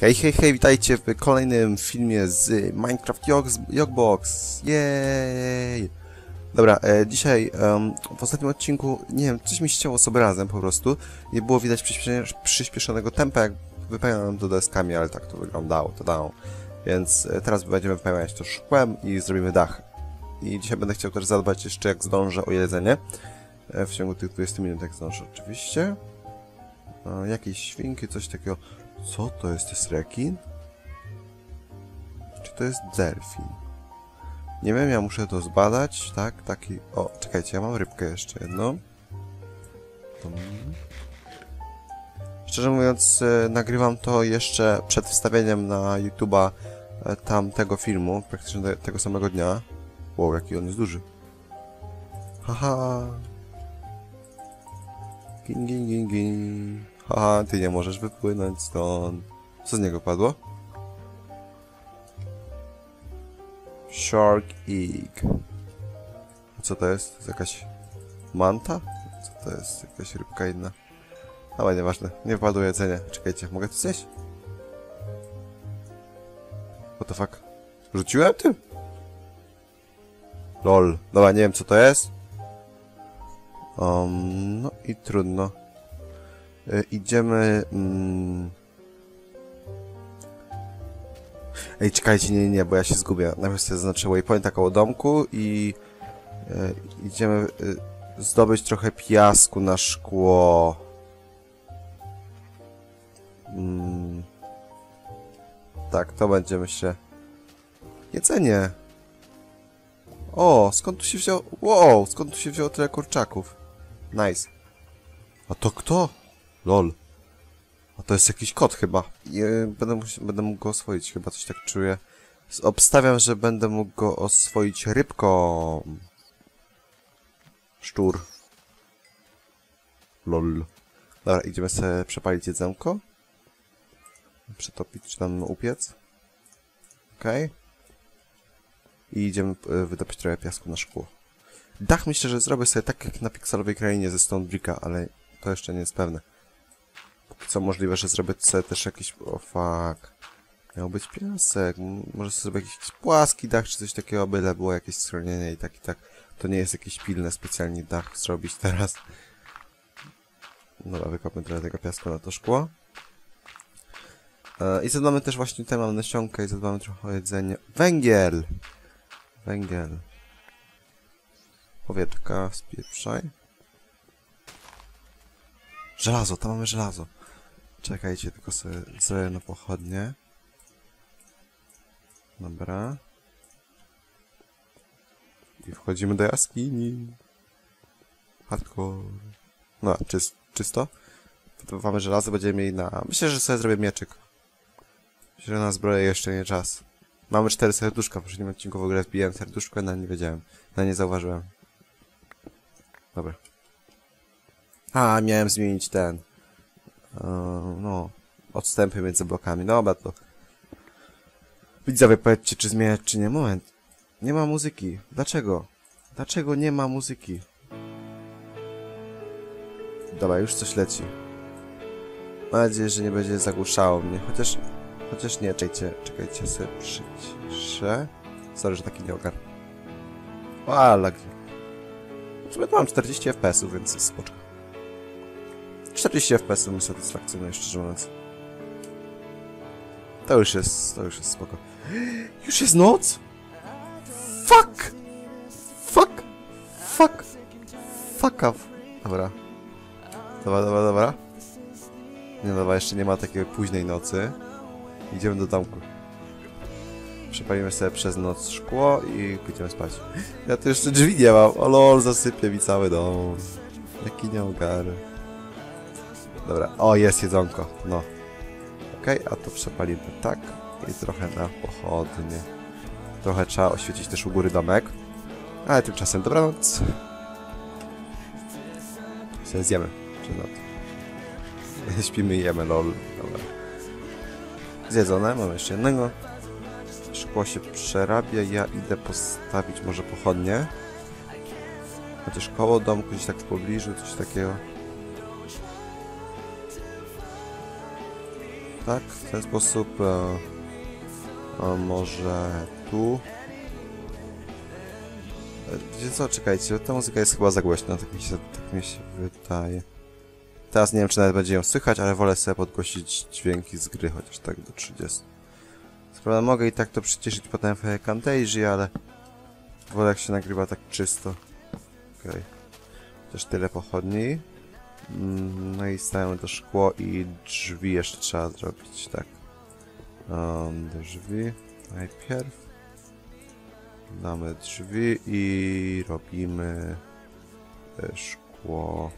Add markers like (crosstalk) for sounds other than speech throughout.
Hej, hej, hej, witajcie w kolejnym filmie z Minecraft Yogbox. Jej! Dobra, e, dzisiaj em, w ostatnim odcinku, nie wiem, coś mi się chciało z obrazem po prostu. Nie było widać przyspieszonego tempa, jak wypełniałem to deskami, ale tak to wyglądało, to dało. Więc e, teraz będziemy wypełniać to szkłem i zrobimy dach. I dzisiaj będę chciał też zadbać jeszcze, jak zdążę, o jedzenie. E, w ciągu tych 20 minut, jak zdążę, oczywiście. E, jakieś świnki, coś takiego. Co to jest? Jest rekin? Czy to jest delfin? Nie wiem, ja muszę to zbadać, tak? Taki... O, czekajcie, ja mam rybkę jeszcze jedną. Szczerze mówiąc, e, nagrywam to jeszcze przed wstawieniem na YouTube'a e, tamtego filmu, praktycznie te, tego samego dnia. Wow, jaki on jest duży. Haha. Gin, gin, gin, gin. Haha, ty nie możesz wypłynąć stąd. Co z niego padło? Shark Egg. Co to jest? To jest jakaś manta? Co to jest? Jakaś rybka inna? Ale nieważne, nie wpadło jedzenie. Czekajcie, mogę to zjeść? What the fuck? Rzuciłem tym? Lol. Dobra, nie wiem co to jest. Um, no i trudno. Y, idziemy... Mm... Ej, czekajcie, nie, nie, bo ja się zgubię. Najpierw sobie zaznaczę waypointa koło domku i... Y, idziemy y, zdobyć trochę piasku na szkło. Mm. Tak, to będzie, myślę... Jedzenie! O, skąd tu się wziął... Wow, skąd tu się wzięło tyle kurczaków? Nice. A to kto? Lol. A to jest jakiś kot chyba. I, będę, będę mógł go oswoić, chyba coś tak czuję. Obstawiam, że będę mógł go oswoić rybką. Szczur. Lol. Dobra, idziemy sobie przepalić jedzonko. Przetopić, czy tam upiec. Okej. I idziemy wydobyć trochę piasku na szkło. Dach myślę, że zrobię sobie tak jak na pikselowej krainie ze Stone Bricka, ale to jeszcze nie jest pewne. Co możliwe, że zrobię sobie też jakiś... O fuck. Miał być piasek. Może sobie jakiś płaski dach, czy coś takiego, byle było jakieś schronienie i tak i tak. To nie jest jakiś pilne specjalnie dach zrobić teraz. Dobra, wykopmy trochę tego piasku na to szkło. E, I zadbamy też właśnie tutaj mam nasionkę i zadbamy trochę o jedzenie. Węgiel! Węgiel. Powietrka, spieprzaj. Żelazo, tam mamy żelazo. Czekajcie, tylko sobie zrobię na pochodnie. Dobra. I wchodzimy do jaskini. Hardcore. No, czyst, czysto. To mamy żelazo, będziemy mieli na... Myślę, że sobie zrobię mieczyk. Myślę, że na zbroję jeszcze nie czas. Mamy cztery serduszka. W poprzednim odcinku w ogóle wbijałem serduszko, na nie wiedziałem. Na nie zauważyłem. Dobra. A, miałem zmienić ten. Eee, no, odstępy między blokami. Dobra, to. Widzowie, powiedzcie, czy zmieniać, czy nie. Moment. Nie ma muzyki. Dlaczego? Dlaczego nie ma muzyki? Dobra, już coś leci. Mam nadzieję, że nie będzie zagłuszało mnie. Chociaż, chociaż nie, czekajcie, czekajcie, sobie przyciszę. Sorry, że taki nie ogar. O, ale... W sumie to mam 40 FPS-ów, więc jest spoczko. 40 FPS-ów mi satysfakcjonuje, szczerze mówiąc. To już jest, to już jest spoko. Już jest noc? Fuck! Fuck! Fuck! Fuck off. Dobra. Dobra, dobra, dobra. Nie, dobra, jeszcze nie ma takiej późnej nocy. Idziemy do domku. Przepalimy sobie przez noc szkło i pójdziemy spać. Ja tu jeszcze drzwi nie mam. O lol, zasypie mi cały dom. Jaki nieogary. Dobra, o jest jedzonko, no. Okej, a to przepalimy tak i trochę na pochodnie. Trochę trzeba oświecić też u góry domek. Ale tymczasem dobranoc. Sobie zjemy przed. (laughs) Śpimy i jemy, lol. Dobra. Zjedzone, mamy jeszcze jednego. Szkło się przerabia, ja idę postawić może pochodnie. Chociaż koło domku, gdzieś tak w pobliżu, coś takiego. Tak, w ten sposób. E, może tu. E, Wiecie co, czekajcie, ta muzyka jest chyba za głośna, tak mi się, tak mi się wydaje. Teraz nie wiem, czy nawet będzie ją słychać, ale wolę sobie podgłosić dźwięki z gry, chociaż tak do 30. Prawda, mogę i tak to przyciszyć potem w Camtasia, ale wolę jak się nagrywa tak czysto. Okej. Też tyle pochodni. No i stawiamy to szkło i drzwi jeszcze trzeba zrobić, tak. Um, drzwi najpierw. Damy drzwi i robimy e, szkło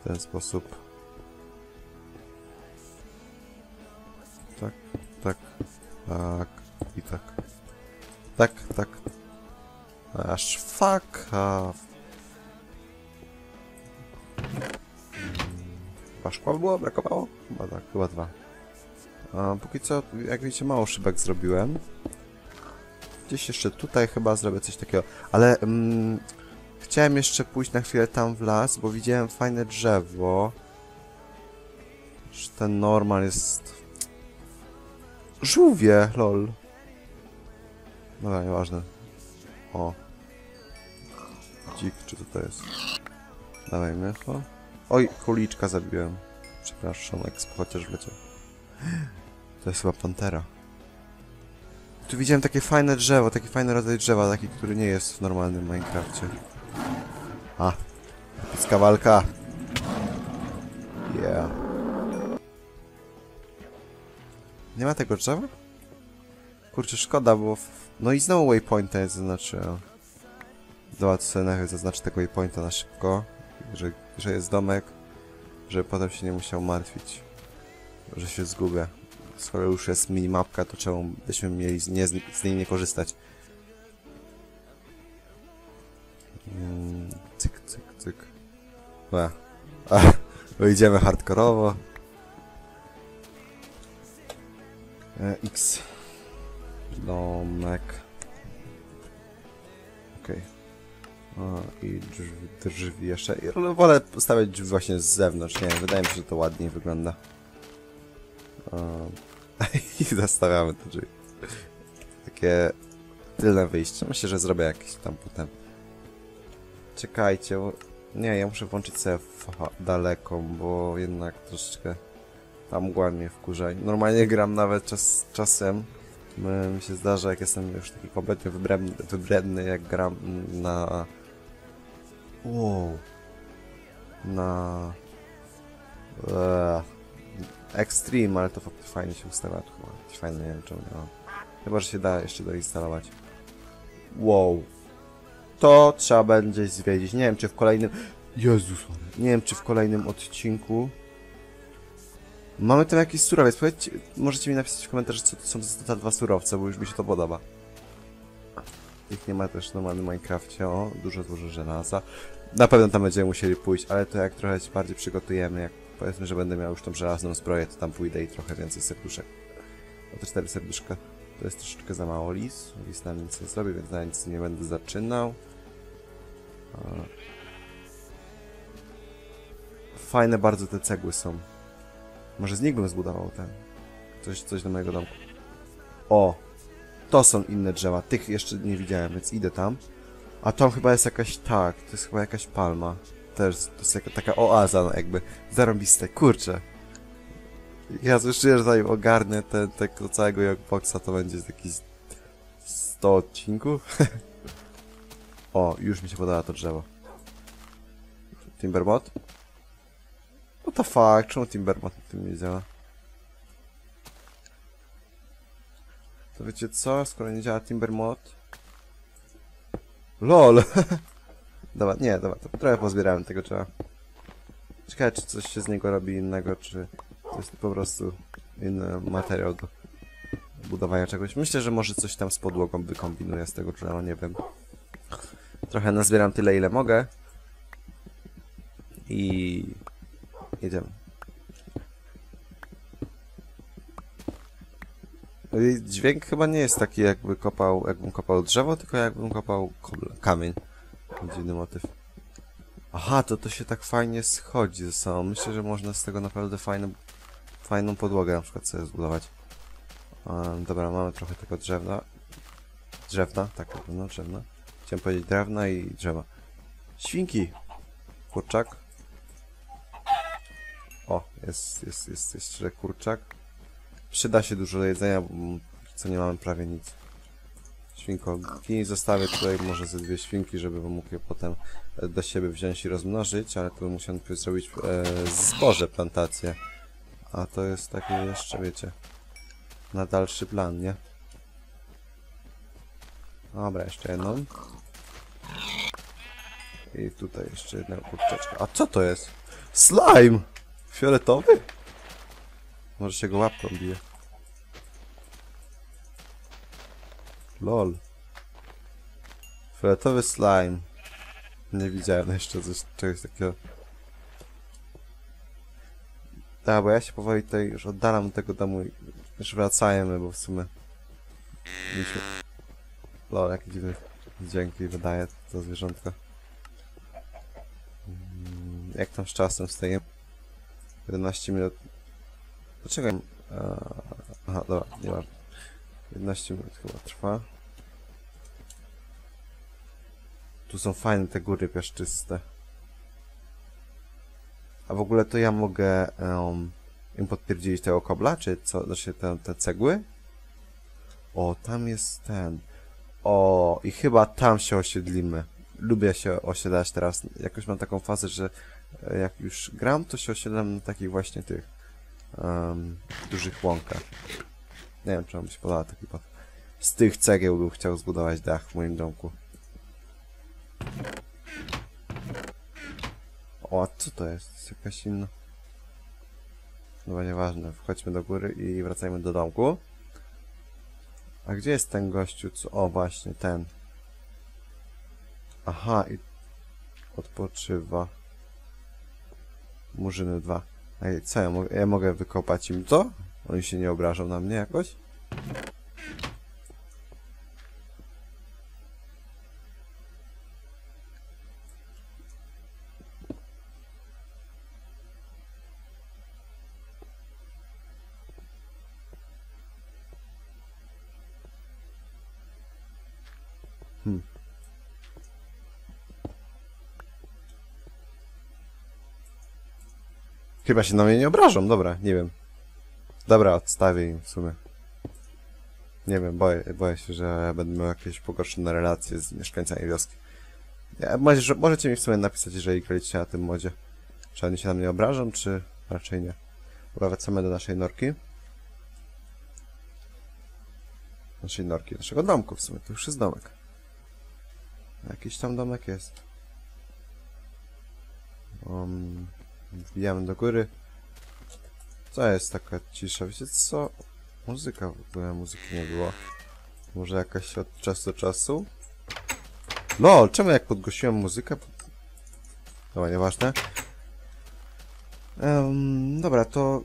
w ten sposób. Tak, tak, tak i tak. Tak, tak. Aż fuck off. Chyba szkła było? Brakowało? Chyba tak, chyba dwa. A póki co, jak widzicie, mało szybek zrobiłem. Gdzieś jeszcze tutaj chyba zrobię coś takiego. Ale mm, chciałem jeszcze pójść na chwilę tam w las, bo widziałem fajne drzewo. Że ten normal jest... Żółwie, lol. Dobra, nieważne. O. Dzik, czy co to jest? Dawaj mycho. Oj, króliczka zabiłem. Przepraszam, expo chociaż wleciał. To jest chyba pantera. Tu widziałem takie fajne drzewo, taki fajny rodzaj drzewa, taki, który nie jest w normalnym Minecrafcie. A, epicka walka. Yeah. Nie ma tego drzewa? Kurczę, szkoda, bo... W... No i znowu waypointa nie zaznaczyłem. Zobacz sobie najpierw zaznaczę tego waypointa na szybko, że, że jest domek, żeby potem się nie musiał martwić, że się zgubię. Skoro już jest minimapka, to czemu byśmy mieli z, nie, z niej nie korzystać? Mm, cyk, cyk, cyk. A, (laughs) wyjdziemy hardkorowo. E, X. Domek. Okej. O, i drzwi, drzwi jeszcze. I ale wolę postawiać drzwi właśnie z zewnątrz. Nie wydaje mi się, że to ładniej wygląda. (laughs) I zastawiamy te drzwi. Takie tylne wyjście. Myślę, że zrobię jakieś tam potem. Czekajcie, bo... Nie, ja muszę włączyć sobie daleką, bo jednak troszeczkę tam mgła mnie wkurza. Normalnie gram nawet czas, czasem. Mi się zdarza, jak jestem już taki kompletnie wybredny, wybredny jak gram na... Wow. Na... Eee, Extreme, ale to fa- fajnie się ustawia. To chyba nie wiem czemu nie mam. Chyba, że się da jeszcze doinstalować. Wow. To trzeba będzie zwiedzić. Nie wiem, czy w kolejnym... Jezus, nie wiem, czy w kolejnym odcinku... Mamy tam jakiś surowiec. Powiedzcie, możecie mi napisać w komentarzu, co to są za te dwa surowce, bo już mi się to podoba. Ich nie ma też w normalnym Minecrafcie. O, dużo złożę żelaza. Na pewno tam będziemy musieli pójść, ale to jak trochę się bardziej przygotujemy, jak powiedzmy, że będę miał już tą żelazną zbroję, to tam pójdę i trochę więcej serduszek. O te cztery serduszka. To jest troszeczkę za mało lis. Lis nam nic nie zrobi, więc na nic nie będę zaczynał. Fajne bardzo te cegły są. Może z nich bym zbudował ten. Coś, coś do mojego domku. O! To są inne drzewa. Tych jeszcze nie widziałem, więc idę tam. A tam chyba jest jakaś, tak, to jest chyba jakaś palma. Też, to jest jaka, taka oaza, no jakby. Zarąbiste, kurczę. Ja czuję, że zanim ogarnę te, tego całego Jogboxa, to będzie jakieś 100 odcinków. (laughs) o, już mi się podoba to drzewo. Timberbot? What the fuck? Czemu Timberbot na tym nie działa? To wiecie co? Skoro nie działa Timbermod... LOL! (laughs) dobra, nie, dobra, to trochę pozbierałem tego trzeba. Ciekawe, czy coś się z niego robi innego, czy to jest po prostu inny materiał do budowania czegoś. Myślę, że może coś tam z podłogą wykombinuję z tego drzewa, nie wiem. Trochę nazbieram tyle, ile mogę. I... Jedziemy. Dźwięk chyba nie jest taki, jakby kopał, jakbym kopał drzewo, tylko jakbym kopał kamień. Dziwny motyw. Aha, to to się tak fajnie schodzi ze sobą. Myślę, że można z tego naprawdę fajne, fajną podłogę na przykład sobie zbudować. Um, dobra, mamy trochę tego drewna. Drzewna, tak, na pewno drzewna. Chciałem powiedzieć drewna i drzewa. Świnki! Kurczak. O, jest, jest, jest jeszcze kurczak. Przyda się dużo do jedzenia, bo co nie mamy prawie nic. Świnkogi zostawię tutaj może ze dwie świnki, żeby mógł je potem e, do siebie wziąć i rozmnożyć, ale tu musiałem najpierw zrobić e, zboże plantację. A to jest taki jeszcze, wiecie, na dalszy plan, nie? Dobra, jeszcze jedną. I tutaj jeszcze jedna kurczaczka. A co to jest? Slime! Fioletowy? Może się go łapką bije. Lol. Fioletowy slime. Nie widziałem jeszcze coś, czegoś takiego. Tak, bo ja się powoli tutaj już oddalam od tego domu i już wracajmy, bo w sumie... Mieliśmy... Lol, jakie dziwne dźwięki wydaje to zwierzątko. Mm, Jak tam z czasem stoję? 11 minut. Eee, aha, dobra, nie ma. 11 minut chyba trwa. Tu są fajne te góry piaszczyste. A w ogóle to ja mogę um, im podpierdzielić tego kobla, czy co? Znaczy te, te cegły? O, tam jest ten. O, i chyba tam się osiedlimy. Lubię się osiedlać teraz. Jakoś mam taką fazę, że e, jak już gram, to się osiedlam na takich właśnie tych um, dużych łąkach. Nie wiem, czy mi się podoba taki pod... Z tych cegieł bym chciał zbudować dach w moim domku. O, a co to jest? Jest jakaś inna... No nieważne, wchodźmy do góry i wracajmy do domku. A gdzie jest ten gościu, co... O, właśnie, ten. Aha, i... Odpoczywa. Murzyny dwa. Ej, co ja mogę... Ja mogę wykopać im to? Oni się nie obrażą na mnie jakoś? Chyba się na mnie nie obrażą, dobra, nie wiem. Dobra, odstawię im w sumie. Nie wiem, boję, boję się, że będę miał jakieś pogorszone relacje z mieszkańcami wioski. Ja, może, możecie mi w sumie napisać, jeżeli graliście na tym modzie. Czy oni się na mnie obrażą, czy raczej nie. Wracamy do naszej norki. Naszej norki, naszego domku w sumie, to już jest domek. Jakiś tam domek jest. Um, wbijamy do góry. Co jest taka cisza? Wiecie co? Muzyka w ogóle, muzyki nie było. Może jakaś od czasu do czasu? LOL, czemu jak podgłosiłem muzykę? Dobra, nieważne. Um, dobra, to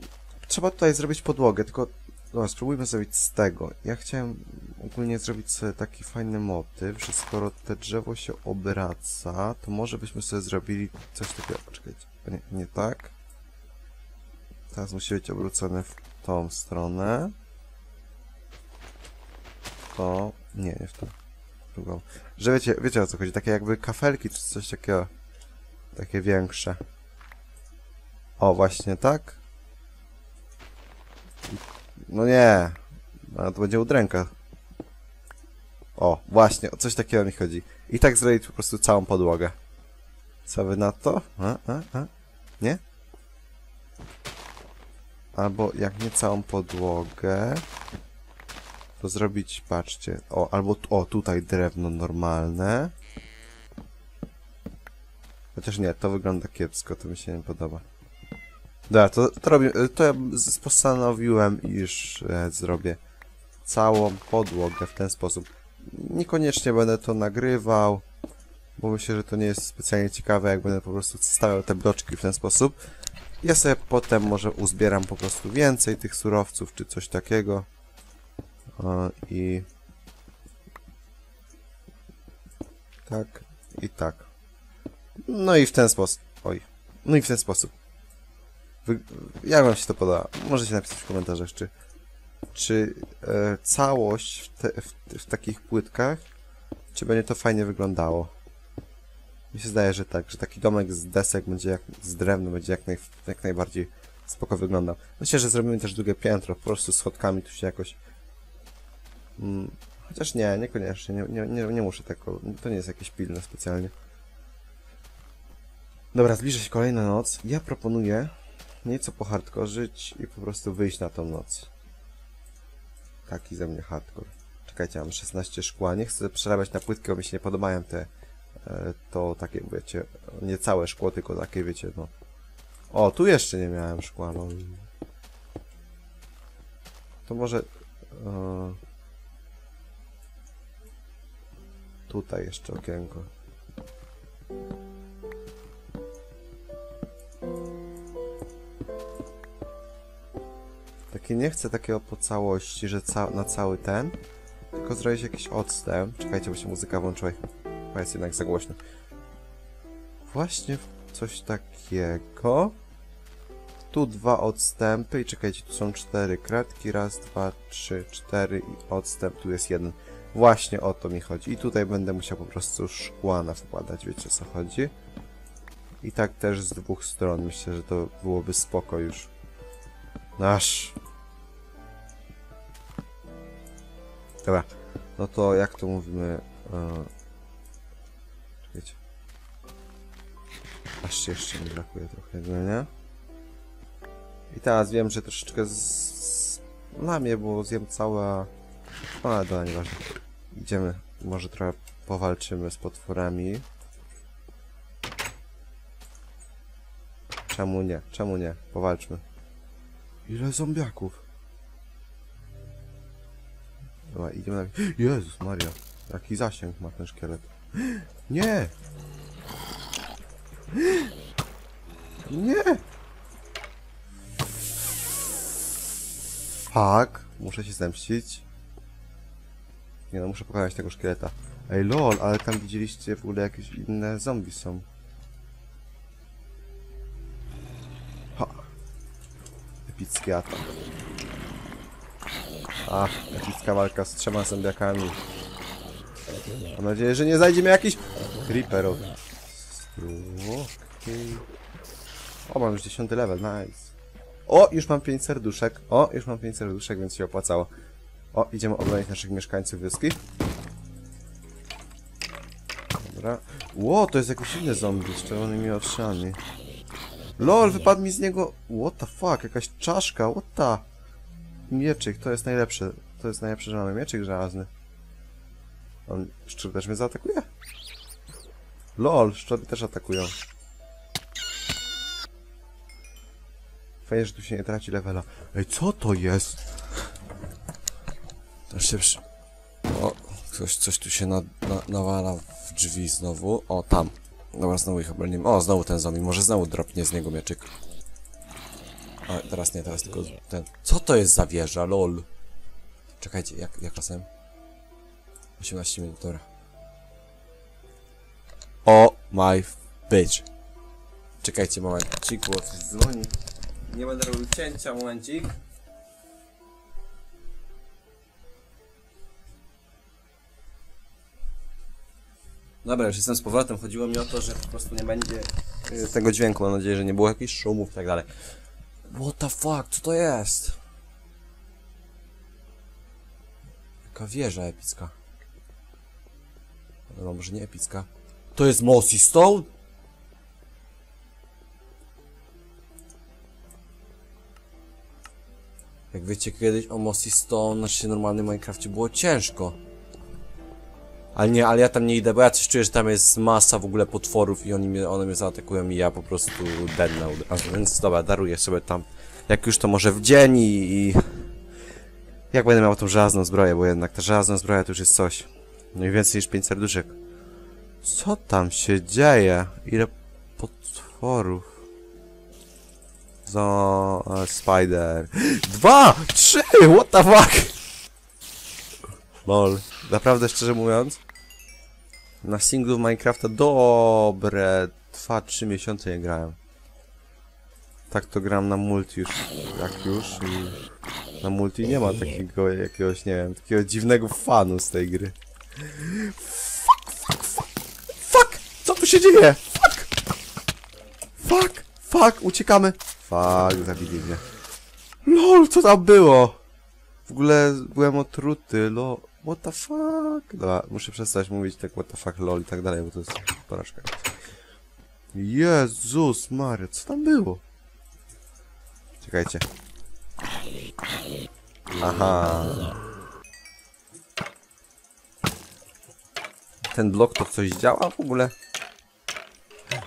trzeba tutaj zrobić podłogę, tylko dobra, spróbujmy zrobić z tego. Ja chciałem ogólnie zrobić sobie taki fajny motyw, że skoro te drzewo się obraca, to może byśmy sobie zrobili coś takiego. Poczekajcie, nie, nie tak. Teraz musi być obrócone w tą stronę. To... Nie, nie w tą. Drugą. Że wiecie, wiecie o co chodzi, takie jakby kafelki czy coś takiego. Takie większe. O, właśnie tak. No nie. No to będzie udręka. O, właśnie, o coś takiego mi chodzi. I tak zrobić po prostu całą podłogę. Co wy na to? A, a, a? Nie? Albo jak nie całą podłogę, to zrobić, patrzcie, o, albo o, tutaj drewno normalne. Chociaż nie, to wygląda kiepsko, to mi się nie podoba. Dobra, to, to, robię, to ja postanowiłem, iż e, zrobię całą podłogę w ten sposób. Niekoniecznie będę to nagrywał, bo myślę, że to nie jest specjalnie ciekawe, jak będę po prostu stawiał te bloczki w ten sposób. Ja sobie potem może uzbieram po prostu więcej tych surowców, czy coś takiego. O, I... Tak, i tak. No i w ten sposób. Oj. No i w ten sposób. Wy... Jak wam się to podoba? Możecie napisać w komentarzach, czy, czy e, całość w, te, w, w takich płytkach, czy będzie to fajnie wyglądało. Mi się zdaje, że tak, że taki domek z desek będzie jak, z drewna będzie jak, naj, jak najbardziej spoko wyglądał. Myślę, że zrobimy też drugie piętro, po prostu schodkami tu się jakoś... Mm, chociaż nie, niekoniecznie, nie, nie, nie, nie muszę tego, to nie jest jakieś pilne specjalnie. Dobra, zbliża się kolejna noc. Ja proponuję nieco pohardkorzyć i po prostu wyjść na tą noc. Taki ze mnie hardcore. Czekajcie, mam 16 szkła. Nie chcę przerabiać na płytkę, bo mi się nie podobają te e, to takie, wiecie, nie całe szkło, tylko takie, wiecie, no. O, tu jeszcze nie miałem szkła, no. To może... E, tutaj jeszcze okienko. Takie nie chcę takiego po całości, że ca na cały ten, tylko zrobić jakiś odstęp. Czekajcie, bo się muzyka włączyła. Chyba jest jednak za głośno. Właśnie coś takiego. Tu dwa odstępy i czekajcie, tu są cztery kratki. Raz, dwa, trzy, cztery i odstęp. Tu jest jeden. Właśnie o to mi chodzi. I tutaj będę musiał po prostu szkła wkładać, wiecie o co chodzi. I tak też z dwóch stron. Myślę, że to byłoby spoko już. Nasz. Dobra. No to jak to mówimy? E... Czekajcie. Aż się jeszcze mi brakuje trochę jedzenia. I teraz wiem, że troszeczkę z... z... lamię, bo zjem całe... No ale dobra, nieważne. Idziemy. Może trochę powalczymy z potworami. Czemu nie? Czemu nie? Powalczmy. Ile zombiaków? Dobra, idziemy na... Jezus Maria. Jaki zasięg ma ten szkielet. Nie! Nie! Fuck. Muszę się zemścić. Nie no, muszę pokonać tego szkieleta. Ej lol, ale tam widzieliście w ogóle jakieś inne zombie są. Ha. Epicki atak. Ach, epicka walka z trzema zombiakami. Mam nadzieję, że nie zajdzie mnie jakiś creeper. O, mam już 10 level, nice. O, już mam 5 serduszek. O, już mam 5 serduszek, więc się opłacało. O, idziemy obronić naszych mieszkańców wioski. Dobra. Ło, to jest jakiś inny zombie z czerwonymi oczami. LOL, wypadł mi z niego... What the fuck, jakaś czaszka, what the... Mieczyk, to jest najlepsze. To jest najlepszy, że mamy mieczyk żelazny. On szczur też mnie zaatakuje? LOL, szczury też atakują. Fajnie, że tu się nie traci levela. Ej, co to jest? To się przy... O, ktoś, coś tu się na, na, nawala w drzwi znowu. O, tam. Dobra, znowu ich obronimy. O, znowu ten zombie. Może znowu dropnie z niego mieczyk. A, teraz nie, teraz tylko ten... Co to jest za wieża, lol? Czekajcie, jak, jak czasem? 18 minut, dobra. O my bitch. Czekajcie momencik, bo coś dzwoni. Nie będę robił cięcia, momencik. Dobra, już jestem z powrotem. Chodziło mi o to, że po prostu nie będzie y, tego dźwięku. Mam nadzieję, że nie było jakichś szumów i tak dalej. What the fuck? Co to jest? Jaka wieża epicka. No może nie epicka. To jest Mossy Stone? Jak wiecie, kiedyś o Mossy Stone, znaczy normalnym Minecrafcie było ciężko. Ale nie, ale ja tam nie idę, bo ja coś czuję, że tam jest masa w ogóle potworów i oni mnie, one mnie zaatakują i ja po prostu dennę od razu. Więc dobra, daruję sobie tam. Jak już to może w dzień i, i... Jak będę miał tą żelazną zbroję, bo jednak ta żelazna zbroja to już jest coś. No i więcej niż 5 serduszek. Co tam się dzieje? Ile potworów? Zo... e, Spider. Dwa! Trzy! What the fuck? Lol. Naprawdę szczerze mówiąc, na singlu Minecrafta dobre 2-3 miesiące nie grałem. tak to gram na multi już, jak już i na multi nie ma takiego jakiegoś, nie wiem, takiego dziwnego fanu z tej gry. Fuck, fuck, fuck, fuck! Co tu się dzieje? Fuck! Fuck, fuck, uciekamy. Fuck, zabili mnie. LOL, co tam było? W ogóle byłem otruty, lo... What the fuck? Dobra, muszę przestać mówić tak what the fuck, lol i tak dalej, bo to jest porażka. Jezus Maria, co tam było? Czekajcie. Aha. Ten blok to coś działa w ogóle?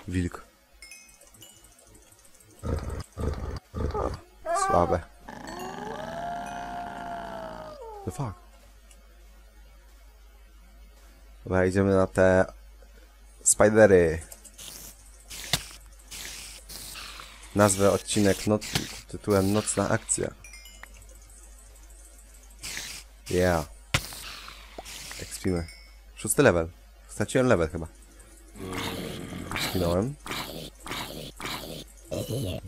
Wilk. Słabe. The fuck? Dobra, idziemy na te spidery. Nazwę odcinek noc tytułem Nocna akcja. Yeah. Ekspimy. Szósty level. Straciłem level chyba. Skinąłem.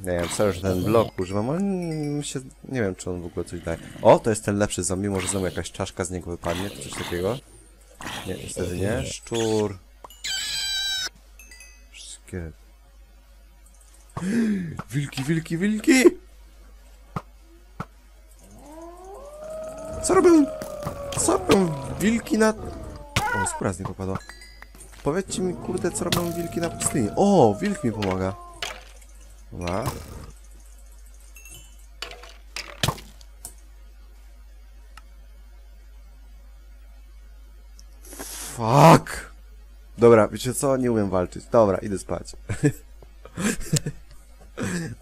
Nie wiem, sorry, że ten blok używam, ale się, nie wiem, czy on w ogóle coś daje. O, to jest ten lepszy zombie, może znowu jakaś czaszka z niego wypadnie, czy coś takiego. Nie, niestety nie. Szczur. Szkielet. (gasps) Wilki, wilki, wilki! Co robią? Co robią wilki na... O, skóra z niego popadła. Powiedzcie mi, kurde, co robią wilki na pustyni. O, wilk mi pomaga. Dobra. Fuck! Dobra, wiecie co? Nie umiem walczyć. Dobra, idę spać. (laughs)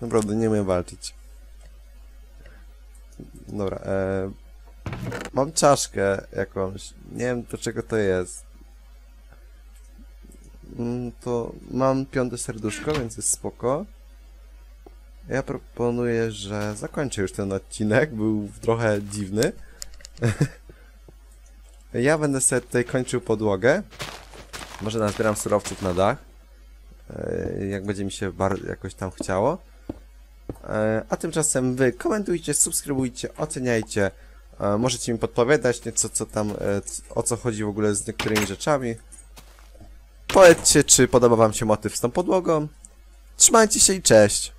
Naprawdę nie umiem walczyć. Dobra, e... Mam czaszkę jakąś. Nie wiem do czego to jest. Mm, To mam piąte serduszko, więc jest spoko. Ja proponuję, że zakończę już ten odcinek. Był trochę dziwny. (laughs) ja będę sobie tutaj kończył podłogę. Może nazbieram surowców na dach. E, Jak będzie mi się jakoś tam chciało. E, A tymczasem wy komentujcie, subskrybujcie, oceniajcie. E, Możecie mi podpowiadać nieco, co tam, o co chodzi w ogóle z niektórymi rzeczami. Powiedzcie, czy podoba wam się motyw z tą podłogą. Trzymajcie się i cześć!